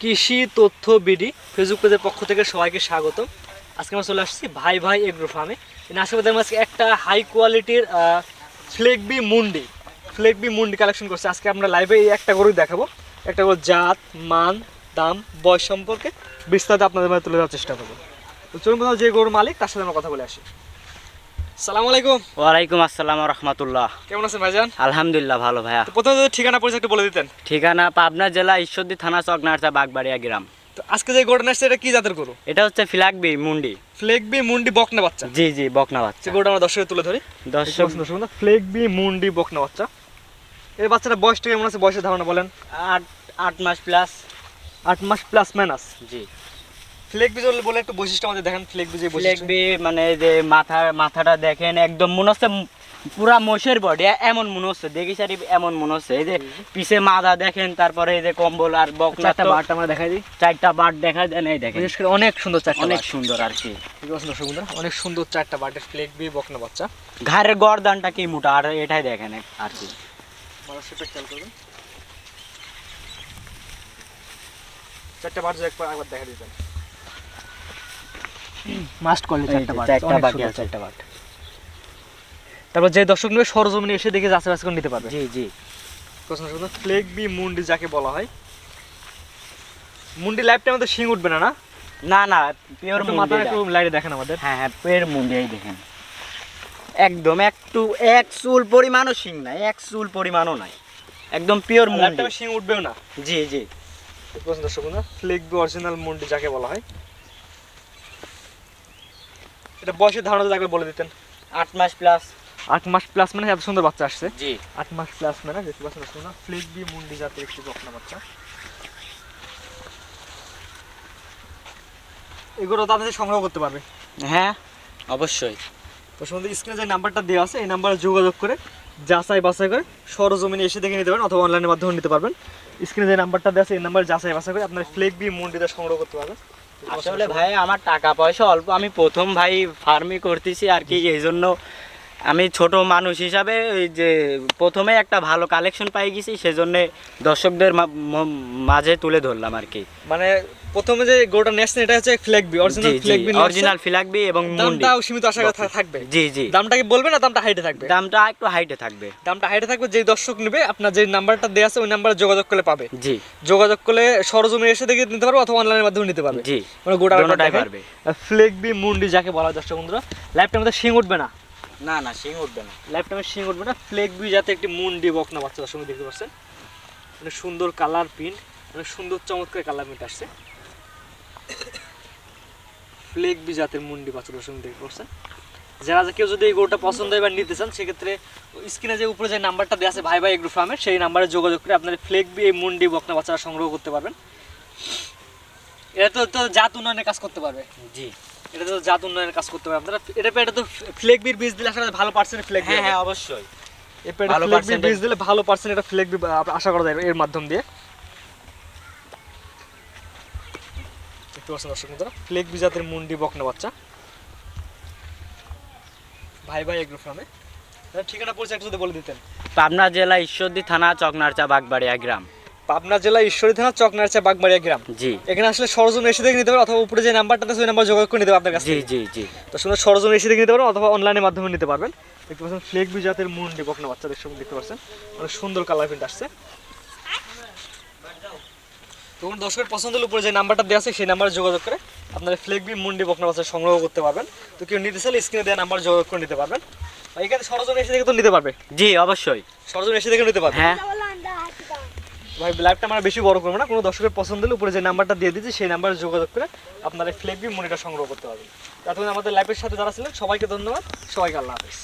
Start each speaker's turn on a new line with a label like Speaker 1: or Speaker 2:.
Speaker 1: কৃষি তথ্য BD Facebook পেজের পক্ষ থেকে সবাইকে স্বাগত আজকে আমরা চলে আসছি ভাই ভাই এগ্রো ফার্মে আমাদের আজকে একটা হাই কোয়ালিটির ফ্লেগবি মুন্ডি ফ্লেগবি মুন্ডি কালেকশন করছে। আজকে আমরা লাইভে এই একটা গরু দেখাবো। একটা গরুর জাত, মান, দাম, বয়স সম্পর্কে বিস্তারিত আপনাদের মাঝে তুলে দেওয়ার চেষ্টা করব। চলুন যে গরুর মালিক, তার সাথে আমরা কথা বলে আসি। সালাম আলাইকুম।
Speaker 2: ওয়ালাইকুম আসসালাম রহমতুল্লাহ।
Speaker 1: কেমন আছেন ভাইজান?
Speaker 2: আলহামদুলিল্লাহ ভালো ভাইয়া।
Speaker 1: প্রথমে ঠিকানা পরিচয় একটু বলে দিতেন।
Speaker 2: ঠিকানা পাবনা জেলা ঈশ্বরদী থানা চকনারচা বাগবাড়িয়া গ্রাম।
Speaker 1: তো আজকে যে গরুটা আসছে এটা কি জাতের গরু?
Speaker 2: এটা হচ্ছে ফিলাকবি মুন্ডি।
Speaker 1: ফ্লেগবি মুন্ডি বকনা বাচ্চা।
Speaker 2: জি জি বকনা বাচ্চা।
Speaker 1: গরুটা আমরা দর্শকে তুলে ধরি।
Speaker 2: দর্শক
Speaker 1: ফ্লেক বি মুন্ডি বকনা বাচ্চা। এই বাচ্চাটা বয়সটা কেমন আছে? বয়সের ধারণা বলেন।
Speaker 2: আট আট মাস প্লাস
Speaker 1: আট মাস প্লাস মাইনাস
Speaker 2: জি।
Speaker 1: ফ্লেক বি বলে একটু বৈশিষ্ট্য আমাদের দেখেন ফ্লেক বি যে বৈশিষ্ট্য
Speaker 2: ফিলাকবি মানে যে মাথা মাথাটা দেখেন একদম মনে হচ্ছে পুরা মোষের বডি এমন মনে হচ্ছে দেখি সারি এমন মনে হচ্ছে। এই যে পিছে মাথা দেখেন তারপরে এই যে কম্বল আর
Speaker 1: চারটা
Speaker 2: তো
Speaker 1: বারটা আমরা দেখাই দিই।
Speaker 2: চারটা বাট দেখা দেন এই দেখেন।
Speaker 1: বিশেষ করে অনেক সুন্দর চারটা
Speaker 2: অনেক সুন্দর আর কি।
Speaker 1: সুন্দর অনেক সুন্দর চারটা বাটের ফ্লেক বি বকনা বাচ্চা।
Speaker 2: ঘাড়ের গরদানটা কি মোটা আর এটাই দেখেন আর কি।
Speaker 1: মানুষের খেয়াল করবেন। চারটা যদি একবার একবার দেখা দিতেন মাস্ট করলে চারটা বার
Speaker 2: চারটা বাকি আছে।
Speaker 1: চারটা বাট তারপর যে দর্শক নেবে সরজমিনে এসে দেখে যাচাই বাছাই করে নিতে পারবে।
Speaker 2: জি জি।
Speaker 1: প্রশ্ন শুনুন ফ্লেক বি মুন্ডি যাকে বলা হয়। মুন্ডি লাইফটা আমাদের শিং উঠবে না না?
Speaker 2: না না পিওর
Speaker 1: মাথা একটু লাইটে দেখেন আমাদের।
Speaker 2: হ্যাঁ হ্যাঁ পের মুন্ডি এই দেখেন। একদম একটু এক চুল পরিমাণও শিং নাই এক চুল পরিমাণও নাই। একদম পিওর মুন্ডি।
Speaker 1: শিং উঠবেও না।
Speaker 2: জি জি।
Speaker 1: প্রশ্ন দর্শক ফ্লেক বি অরিজিনাল মুন্ডি যাকে বলা হয়। এটা বয়সের ধারণা যদি একবার বলে দিতেন।
Speaker 2: আট মাস প্লাস
Speaker 1: আট মাস প্লাস মানে এত সুন্দর বাচ্চা আসছে?
Speaker 2: জি।
Speaker 1: আট মাস প্লাস মানে দেখতে পাচ্ছেন ফ্লেক বি মুন্ডি জাতের একটি বকনা বাচ্চা। এগুলো তাদের সংগ্রহ করতে পারবে।
Speaker 2: হ্যাঁ অবশ্যই।
Speaker 1: তো স্ক্রিনে যে নাম্বারটা দেওয়া আছে এই নাম্বারে যোগাযোগ করে যাচাই বাছাই করে সরজমিনে এসে দেখে নিতে পারেন অথবা অনলাইনের মাধ্যমে নিতে পারবেন। স্ক্রিনে যে নাম্বারটা দেওয়া আছে এই নাম্বারে যাচাই বাছাই করে আপনার ফ্লেক বি মুন্ডিটা সংগ্রহ করতে পারবেন।
Speaker 2: আসলে ভাই, আমার টাকা পয়সা অল্প। আমি প্রথম ভাই ফার্মি করতেছি আর কি, এই জন্য আমি ছোট মানুষ হিসাবে ওই যে প্রথমে একটা ভালো কালেকশন পাই গেছি সেজন্য দর্শকদের মাঝে তুলে ধরলাম আর কি।
Speaker 1: মানে প্রথমে যে গোটা ন্যাশনাল এটা হচ্ছে ফ্লেক বি
Speaker 2: জি
Speaker 1: অরিজিনাল
Speaker 2: জি
Speaker 1: ফ্লেক বি
Speaker 2: অরিজিনাল ফিলাকবি এবং
Speaker 1: দামটাও সীমিত আশা করা থা- থাকবে।
Speaker 2: জি জি।
Speaker 1: দামটা কি বলবে না দামটা হাইটে থাকবে?
Speaker 2: দামটা একটু হাইটে থাকবে।
Speaker 1: দামটা হাইটে থাকবে যে দর্শক নেবে আপনার যে নাম্বারটা দেওয়া আছে ওই নাম্বারে যোগাযোগ করলে পাবে।
Speaker 2: জি।
Speaker 1: যোগাযোগ করলে সরজমিনে এসে দেখে নিতে পারবে অথবা অনলাইনের মাধ্যমে নিতে পারবে।
Speaker 2: জি।
Speaker 1: মানে গোটা
Speaker 2: পারবে।
Speaker 1: ফ্লেক বি মুন্ডি যাকে বলা দর্শক বন্ধুরা লাইফটা আমাদের শিং উঠবে না।
Speaker 2: না না শিং উঠবে না।
Speaker 1: লাইফটা আমাদের শিং উঠবে না। ফ্লেক বি যাতে একটি মুন্ডি বকনা বাচ্চা দর্শক বন্ধু দেখতে পাচ্ছেন। মানে সুন্দর কালার প্রিন্ট মানে সুন্দর চমৎকার কালার প্রিন্ট আসছে। ফ্লেক বি জাতের মুন্ডি বাচ্চা দর্শক বন্ধু দেখতে পাচ্ছেন। যারা কেউ যদি এই গরুটা পছন্দ হয় বা নিতে চান সেক্ষেত্রে স্ক্রিনে যে উপরে যে নাম্বারটা দেওয়া আছে ভাই ভাই এগ্রো ফার্মের সেই নাম্বারে যোগাযোগ করে আপনার ফ্লেক বি এই মুন্ডি বকনা বাচ্চারা সংগ্রহ করতে পারবেন। এটা তো তো জাত উন্নয়নের কাজ করতে পারবে।
Speaker 2: জি।
Speaker 1: এটা তো জাত উন্নয়নের কাজ করতে পারবে আপনারা এটা পেটে তো ফ্লেক বির বীজ দিলে আসলে ভালো পার্সেন্ট ফ্লেক
Speaker 2: হ্যাঁ হ্যাঁ অবশ্যই।
Speaker 1: এই পেটে ফ্লেক বির বীজ দিলে ভালো পার্সেন্ট এটা ফ্লেক আশা করা যায় এর মাধ্যম দিয়ে। একটু দর্শক বন্ধুরা ফ্লেক জাতের মুন্ডি বকনা বাচ্চা। ভাই ভাই এগ্রো ফার্মে ঠিকানা পরিচয় একটু যদি বলে দিতেন।
Speaker 2: পাবনা জেলা ঈশ্বরদী থানা চকনারচা বাগবাড়িয়া গ্রাম।
Speaker 1: পাবনা জেলা ঈশ্বরী থানা চকনারচা বাগমারিয়া গ্রাম।
Speaker 2: জি।
Speaker 1: এখানে আসলে সরজমিনে এসে দেখে নিতে পারেন অথবা উপরে যে নাম্বারটা আছে ওই নাম্বার যোগাযোগ করে নিতে পারবেন আপনার কাছে
Speaker 2: জি জি জি।
Speaker 1: তো সুন্দর সরজমিনে এসে দেখে নিতে পারেন অথবা অনলাইনের মাধ্যমে নিতে পারবেন। দেখতে পাচ্ছেন ফ্লেক বি জাতের মুন্ডি বকনা বাচ্চা দেখতে দেখতে পাচ্ছেন। অনেক সুন্দর কালার প্রিন্ট আসছে। তখন দর্শকের পছন্দের উপরে যে নাম্বারটা দেওয়া আছে সেই নাম্বারে যোগাযোগ করে আপনারা ফ্লেক বি মুন্ডি বকনা বাচ্চা সংগ্রহ করতে পারবেন। তো কেউ নিতে চাইলে স্ক্রিনে দেওয়া নাম্বার যোগাযোগ করে নিতে পারবেন। এখানে সরজমিনে এসে দেখে তো নিতে পারবে?
Speaker 2: জি অবশ্যই।
Speaker 1: সরজমিনে এসে দেখে নিতে পারবে?
Speaker 2: হ্যাঁ।
Speaker 1: ভাই লাইভটা আমরা বেশি বড় করব না, কোনো দর্শকের পছন্দ হলে উপরে যে নাম্বারটা দিয়ে দিচ্ছি সেই নাম্বারে যোগাযোগ করে আপনারা ফ্লেপি মনিটা সংগ্রহ করতে পারবেন। এতক্ষণ আমাদের লাইভের সাথে যারা ছিলেন, সবাইকে ধন্যবাদ, সবাইকে আল্লাহ হাফেজ।